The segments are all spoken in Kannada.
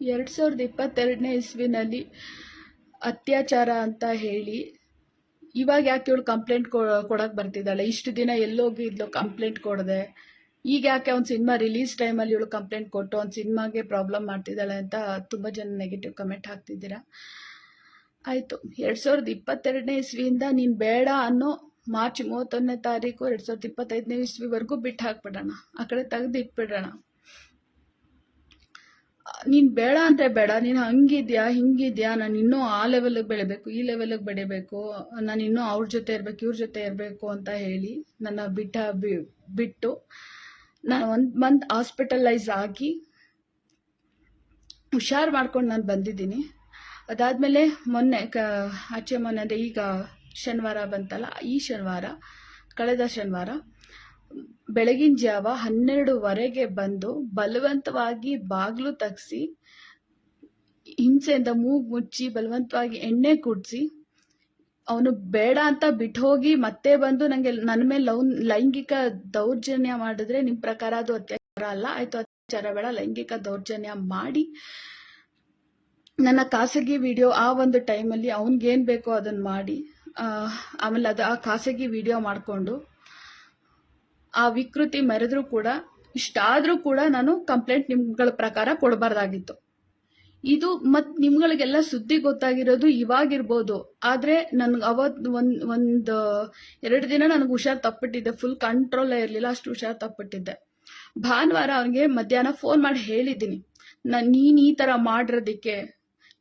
ಎರಡು ಸಾವಿರದ ಇಪ್ಪತ್ತೆರಡನೇ ಇಸ್ವಿನಲ್ಲಿ ಅತ್ಯಾಚಾರ ಅಂತ ಹೇಳಿ, ಇವಾಗ ಯಾಕೆ ಇವಳು ಕಂಪ್ಲೇಂಟ್ ಕೊಡೋಕೆ ಬರ್ತಿದ್ದಾಳೆ? ಇಷ್ಟು ದಿನ ಎಲ್ಲೋಗಿದ್ಲು ಕಂಪ್ಲೇಂಟ್ ಕೊಡದೆ. ಈಗ ಯಾಕೆ ಒಂದು ಸಿನಿಮಾ ರಿಲೀಸ್ ಟೈಮಲ್ಲಿ ಇವಳು ಕಂಪ್ಲೇಂಟ್ ಕೊಟ್ಟು ಅವ್ನ ಸಿನಿಮಾಗೆ ಪ್ರಾಬ್ಲಮ್ ಮಾಡ್ತಿದ್ದಾಳೆ ಅಂತ ತುಂಬ ಜನ ನೆಗೆಟಿವ್ ಕಮೆಂಟ್ ಹಾಕ್ತಿದ್ದೀರ? ಆಯಿತು, ಎರಡು ಸಾವಿರದ ಇಪ್ಪತ್ತೆರಡನೇ ಇಸ್ವಿಯಿಂದ ನೀನು ಬೇಡ ಅನ್ನೋ ಮಾರ್ಚ್ ಮೂವತ್ತೊಂದನೇ ತಾರೀಕು ಎರಡು ಸಾವಿರದ ಇಪ್ಪತ್ತೈದನೇ ಇಸ್ವಿವರೆಗೂ ಬಿಟ್ಟು ಹಾಕ್ಬಿಡೋಣ. ಆ ಕಡೆ ತೆಗೆದು ಇಟ್ಬಿಡೋಣ ನೀನು ಬೇಡ ಅಂದರೆ ಬೇಡ, ನೀನು ಹಂಗಿದ್ಯಾ, ಹಿಂಗಿದ್ಯಾ, ನಾನು ಇನ್ನೂ ಆ ಲೆವೆಲ್ಗೆ ಬೆಳಿಬೇಕು, ಈ ಲೆವೆಲ್ಗೆ ಬೆಳಿಬೇಕು, ನಾನು ಇನ್ನೂ ಅವ್ರ ಜೊತೆ ಇರಬೇಕು, ಇವ್ರ ಜೊತೆ ಇರಬೇಕು ಅಂತ ಹೇಳಿ ನನ್ನ ಬಿಟ್ಟ ಬಿಟ್ಟು ನಾನು ಒಂದು ಮಂತ್ ಹಾಸ್ಪಿಟಲೈಸ್ ಆಗಿ ಹುಷಾರು ಮಾಡ್ಕೊಂಡು ನಾನು ಬಂದಿದ್ದೀನಿ. ಅದಾದಮೇಲೆ ಮೊನ್ನೆ ಕ, ಆಚೆ ಮೊನ್ನೆ ಅಂದರೆ ಈಗ ಶನಿವಾರ ಬಂತಲ್ಲ, ಈ ಶನಿವಾರ, ಕಳೆದ ಶನಿವಾರ ಬೆಳಗಿನ ಜಾವ ಹನ್ನೆರಡುವರೆಗೆ ಬಂದು ಬಲವಂತವಾಗಿ ಬಾಗಿಲು ತಗ್ಸಿ, ಹಿಂಸೆಯಿಂದ ಮೂಗು ಮುಚ್ಚಿ ಬಲವಂತವಾಗಿ ಎಣ್ಣೆ ಕುಡಿಸಿ, ಅವನು ಬೇಡ ಅಂತ ಬಿಟ್ಟು ಹೋಗಿ ಮತ್ತೆ ಬಂದು ನನಗೆ ನನ್ನ ಮೇಲೆ ಲೌ ಲೈಂಗಿಕ ದೌರ್ಜನ್ಯ ಮಾಡಿದ್ರೆ ನಿಮ್ಮ ಪ್ರಕಾರ ಅದು ಅತ್ಯಾಚಾರ ಅಲ್ಲ? ಆಯ್ತು, ಅತ್ಯಾಚಾರ ಬೇಡ, ಲೈಂಗಿಕ ದೌರ್ಜನ್ಯ ಮಾಡಿ. ನನ್ನ ಖಾಸಗಿ ವಿಡಿಯೋ ಆ ಒಂದು ಟೈಮಲ್ಲಿ ಅವನಿಗೇನು ಬೇಕೋ ಅದನ್ನು ಮಾಡಿ. ಆಮೇಲೆ ಅದು ಆ ಖಾಸಗಿ ವಿಡಿಯೋ ಮಾಡಿಕೊಂಡು ಆ ವಿಕೃತಿ ಮರೆದ್ರೂ ಕೂಡ, ಇಷ್ಟಾದರೂ ಕೂಡ ನಾನು ಕಂಪ್ಲೇಂಟ್ ನಿಮ್ಗಳ ಪ್ರಕಾರ ಕೊಡಬಾರ್ದಾಗಿತ್ತು. ಇದು ಮತ್ ನಿಮ್ಗಳಿಗೆಲ್ಲ ಸುದ್ದಿ ಗೊತ್ತಾಗಿರೋದು ಇವಾಗಿರ್ಬೋದು. ಆದ್ರೆ ನನ್ಗೆ ಅವತ್ ಒಂದ್, ಒಂದು ಎರಡು ದಿನ ನನಗೆ ಹುಷಾರ್ ತಪ್ಪಿಟ್ಟಿದ್ದೆ ಫುಲ್ ಕಂಟ್ರೋಲ್ ಇರಲಿಲ್ಲ, ಅಷ್ಟು ಹುಷಾರ್ ತಪ್ಪಿಟ್ಟಿದ್ದೆ. ಭಾನುವಾರ ಅವನಿಗೆ ಮಧ್ಯಾಹ್ನ ಫೋನ್ ಮಾಡಿ ಹೇಳಿದ್ದೀನಿ. ನಾನು ನೀನ್ ಈ ತರ ಮಾಡಿರೋದಕ್ಕೆ,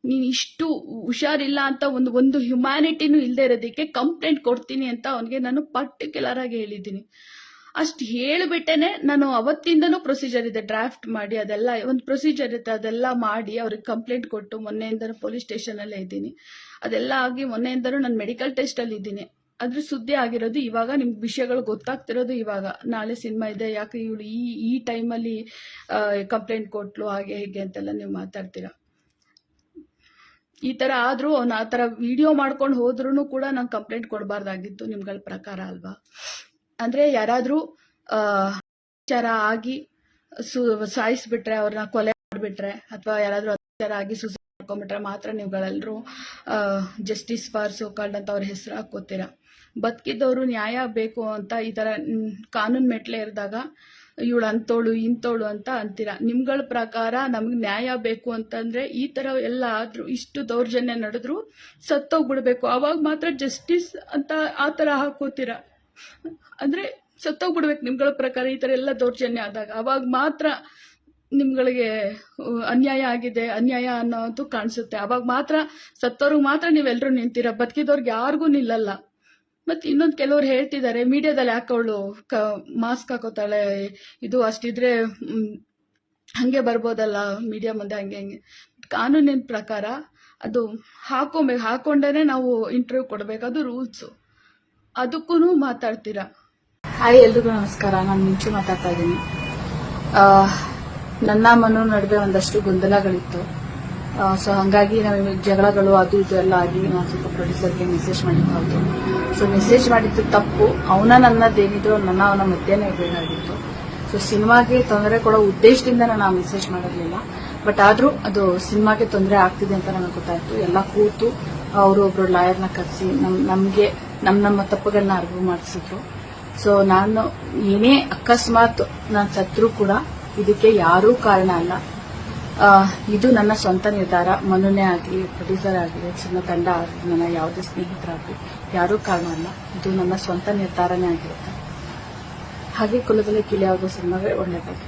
ನೀನ್ ಇಷ್ಟು ಹುಷಾರಿಲ್ಲ ಅಂತ ಒಂದು ಒಂದು ಹ್ಯುಮ್ಯಾನಿಟಿನೂ ಇಲ್ಲದೆ ಇರೋದಿಕ್ಕೆ ಕಂಪ್ಲೇಂಟ್ ಕೊಡ್ತೀನಿ ಅಂತ ಅವನಿಗೆ ನಾನು ಪರ್ಟಿಕ್ಯುಲರ್ ಆಗಿ ಹೇಳಿದ್ದೀನಿ. ಅಷ್ಟು ಹೇಳಿಬಿಟ್ಟೇನೆ ನಾನು ಅವತ್ತಿಂದನೂ ಪ್ರೊಸೀಜರ್ ಇದೆ ಡ್ರಾಫ್ಟ್ ಮಾಡಿ ಅದೆಲ್ಲ, ಒಂದು ಪ್ರೊಸೀಜರ್ ಇರುತ್ತೆ ಅದೆಲ್ಲ ಮಾಡಿ ಅವ್ರಿಗೆ ಕಂಪ್ಲೇಂಟ್ ಕೊಟ್ಟು ಮೊನ್ನೆಯಿಂದನೂ ಪೊಲೀಸ್ ಸ್ಟೇಷನಲ್ಲೇ ಇದ್ದೀನಿ. ಅದೆಲ್ಲ ಆಗಿ ಮೊನ್ನೆಯಿಂದನೂ ನಾನು ಮೆಡಿಕಲ್ ಟೆಸ್ಟಲ್ಲಿ ಇದ್ದೀನಿ. ಅದ್ರ ಸುದ್ದಿ ಆಗಿರೋದು ಇವಾಗ, ನಿಮ್ಗೆ ವಿಷಯಗಳು ಗೊತ್ತಾಗ್ತಿರೋದು ಇವಾಗ. ನಾಳೆ ಸಿನಿಮಾ ಇದೆ, ಯಾಕೆ ಇವಳು ಈ ಈ ಟೈಮಲ್ಲಿ ಕಂಪ್ಲೇಂಟ್ ಕೊಟ್ಲು, ಹಾಗೆ, ಹೇಗೆ ಅಂತೆಲ್ಲ ನೀವು ಮಾತಾಡ್ತೀರಾ? ಈ ತರ ಆದ್ರೂ ಅವ್ನು ಆ ತರ ವಿಡಿಯೋ ಮಾಡ್ಕೊಂಡು ಹೋದ್ರೂ ಕೂಡ ನಾನು ಕಂಪ್ಲೇಂಟ್ ಕೊಡಬಾರ್ದಾಗಿತ್ತು ನಿಮ್ಗಳ ಪ್ರಕಾರ ಅಲ್ವಾ? ಅಂದ್ರೆ ಯಾರಾದ್ರೂ ಅತ್ಯಾಚಾರ ಆಗಿ ಸು, ಸಾಯಿಸ್ಬಿಟ್ರೆ ಅವ್ರನ್ನ ಕೊಲೆ ಮಾಡಿಬಿಟ್ರೆ ಅಥವಾ ಯಾರಾದ್ರೂ ಅತ್ಯಾಚಾರ ಆಗಿ ಸುಸೈಡ್ ಮಾಡ್ಕೊಂಡ್ಬಿಟ್ರೆ ಮಾತ್ರ ನೀವುಗಳೆಲ್ಲರೂ ಜಸ್ಟಿಸ್ ಫಾರ್ ಸೋಕಾಲ್ಡ್ ಅಂತ ಅವ್ರ ಹೆಸರು ಹಾಕೋತೀರ ಬದುಕಿದ್ದವರು ನ್ಯಾಯ ಬೇಕು ಅಂತ ಈ ತರ ಕಾನೂನು ಮೆಟ್ಲೆ ಇರಿದಾಗ ಇವಳು ಅಂತೋಳು ಇಂತೋಳು ಅಂತ ಅಂತೀರ. ನಿಮ್ಗಳ ಪ್ರಕಾರ ನಮ್ಗೆ ನ್ಯಾಯ ಬೇಕು ಅಂತಂದ್ರೆ ಈ ತರ ಎಲ್ಲ ಆದ್ರೂ, ಇಷ್ಟು ದೌರ್ಜನ್ಯ ನಡೆದ್ರು ಸತ್ತೋಗ್ಬಿಡ್ಬೇಕು. ಅವಾಗ ಮಾತ್ರ ಜಸ್ಟಿಸ್ ಅಂತ ಆ ತರ ಹಾಕೋತೀರಾ ಅಂದ್ರೆ ಸತ್ತೋಗ್ಬಿಡ್ಬೇಕು ನಿಮ್ಗಳ ಪ್ರಕಾರ, ಈ ತರ ಎಲ್ಲ ದೌರ್ಜನ್ಯ ಆದಾಗ. ಅವಾಗ ಮಾತ್ರ ನಿಮ್ಗಳಿಗೆ ಅನ್ಯಾಯ ಆಗಿದೆ, ಅನ್ಯಾಯ ಅನ್ನೋದು ಕಾಣಿಸುತ್ತೆ. ಅವಾಗ ಮಾತ್ರ ಸತ್ತವ್ರಿಗೆ ಮಾತ್ರ ನೀವೆಲ್ಲರೂ ನಿಂತೀರ ಬದುಕಿದವ್ರಿಗೆ ಯಾರಿಗೂ ನಿಲ್ಲಲ್ಲ. ಮತ್ತೆ ಇನ್ನೊಂದು ಕೆಲವ್ರು ಹೇಳ್ತಿದ್ದಾರೆ, ಮೀಡಿಯಾದಲ್ಲಿ ಅವಳು ಕ, ಮಾಸ್ಕ್ ಹಾಕೋತಾಳೆ, ಇದು ಅಷ್ಟಿದ್ರೆ ಹಂಗೆ ಬರ್ಬೋದಲ್ಲ, ಮೀಡಿಯಾ ಮುಂದೆ ಹಂಗೆ ಹಂಗೆ. ಕಾನೂನಿನ ಪ್ರಕಾರ ಅದು ಹಾಕೊಬೇಕು ಹಾಕೊಂಡೇನೆ ನಾವು ಇಂಟರ್ವ್ಯೂ ಕೊಡಬೇಕು, ಅದು ರೂಲ್ಸು ಅದಕ್ಕೂ ಮಾತಾಡ್ತೀರಾ? ಹಾಯ್, ಎಲ್ರಿಗೂ ನಮಸ್ಕಾರ. ನಾನು ಮಿಂಚು ಮಾತಾಡ್ತಾ ಇದ್ದೀನಿ. ನನ್ನ ಮನು ನಡುವೆ ಒಂದಷ್ಟು ಗೊಂದಲಗಳಿತ್ತು. ಸೊ ಹಂಗಾಗಿ ನಮಗೆ ಜಗಳಗಳು ಅದು ಇದು ಎಲ್ಲ ಆಗಿ ನಾನು ಸ್ವಲ್ಪ ಪ್ರೊಡ್ಯೂಸರ್ಗೆ ಮೆಸೇಜ್ ಮಾಡಿದ್ದು ಸೊ ಮೆಸೇಜ್ ಮಾಡಿದ್ದು ತಪ್ಪು. ಅವನ ನನ್ನದೇನಿದ್ರು ನನ್ನ ಅವನ ಮಧ್ಯಾಹ್ನ ಇರಬೇಕಾಗಿತ್ತು. ಸೊ ಸಿನಿಮಾಗೆ ತೊಂದರೆ ಕೊಡೋ ಉದ್ದೇಶದಿಂದ ನಾನು ಆ ಮೆಸೇಜ್ ಮಾಡಿರಲಿಲ್ಲ. ಬಟ್ ಆದರೂ ಅದು ಸಿನಿಮಾಗೆ ತೊಂದರೆ ಆಗ್ತಿದೆ ಅಂತ ನನಗೆ ಗೊತ್ತಾಯಿತು. ಎಲ್ಲ ಕೂತು, ಅವರು ಒಬ್ಬರು ಲಾಯರ್ನ ಕರೆಸಿ ನಮ್, ನಮ್ಗೆ ನಮ್ ನಮ್ಮ ತಪ್ಪುಗಳನ್ನ ಅರಿವು ಮಾಡಿಸಿದ್ರು. ಸೊ ನಾನು ಏನೇ ಅಕಸ್ಮಾತ್ ನಾನು ಸತ್ರು ಕೂಡ ಇದಕ್ಕೆ ಯಾರೂ ಕಾರಣ ಅಲ್ಲ. ಇದು ನನ್ನ ಸ್ವಂತ ನಿರ್ಧಾರ. ಮನುನೇ ಆಗಲಿ ಪ್ರೊಡ್ಯೂಸರ್ ಆಗಲಿ, ಸಣ್ಣ ತಂಡ ಆಗಲಿ, ನನ್ನ ಯಾವುದೇ ಸ್ನೇಹಿತರಾಗಲಿ, ಯಾರೂ ಕಾರಣ ಅಲ್ಲ. ಇದು ನನ್ನ ಸ್ವಂತ ನಿರ್ಧಾರನೇ ಆಗಿರುತ್ತೆ. ಹಾಗೆ ಕುಲದಲ್ಲಿ ಕಿಳಿಯಾಗೋ ಸಿನಿಮಾವೇ ಒಳ್ಳೆಯದಾಗಿ